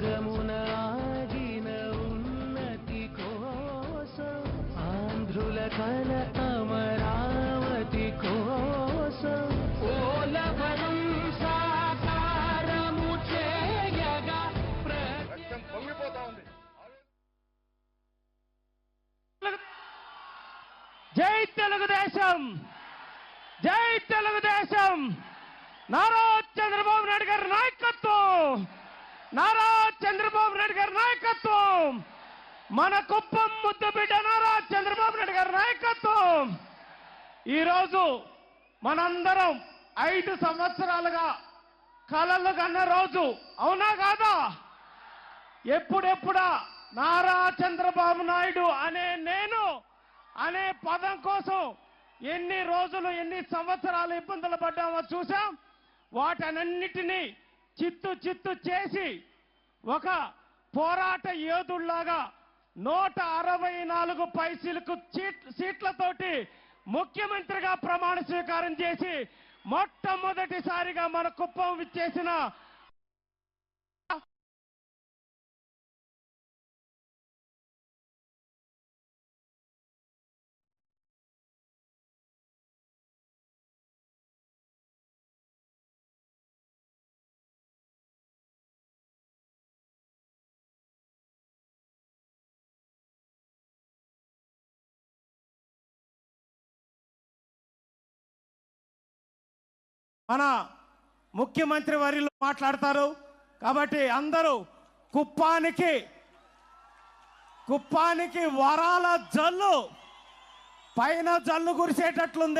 మార్గమున ఆగిన ఉన్నతి కోసం ఆంధ్రుల కల అమరావతి కోసం. జై తెలుగుదేశం! జై తెలుగుదేశం! నారా చంద్రబాబు నాయుడు గారి నాయకత్వం! నారా చంద్రబాబు నాయుడు గారి నాయకత్వం. మన కుప్పం ముద్దు బిడ్డ నారా చంద్రబాబు నాయుడు గారి నాయకత్వం. ఈరోజు మనందరం ఐదు సంవత్సరాలుగా కలలు కన్న రోజు అవునా కాదా? ఎప్పుడెప్పుడా నారా చంద్రబాబు నాయుడు అనే నేను అనే పదం కోసం ఎన్ని రోజులు ఎన్ని సంవత్సరాలు ఇబ్బందులు పడ్డామో చూసాం వాటన్నిటినీ చిత్తు చిత్తు చేసి ఒక పోరాట యోధుల్లాగా నూట అరవై నాలుగు పైసలకు సీట్ సీట్లతోటి ముఖ్యమంత్రిగా ప్రమాణ స్వీకారం చేసి మొట్టమొదటిసారిగా మన కుప్పం విచ్చేసిన మన ముఖ్యమంత్రి వారిలో మాట్లాడతారు. కాబట్టి అందరూ కుప్పానికి కుప్పానికి వరాల జల్లు పైన జల్లు కురిసేటట్లుంది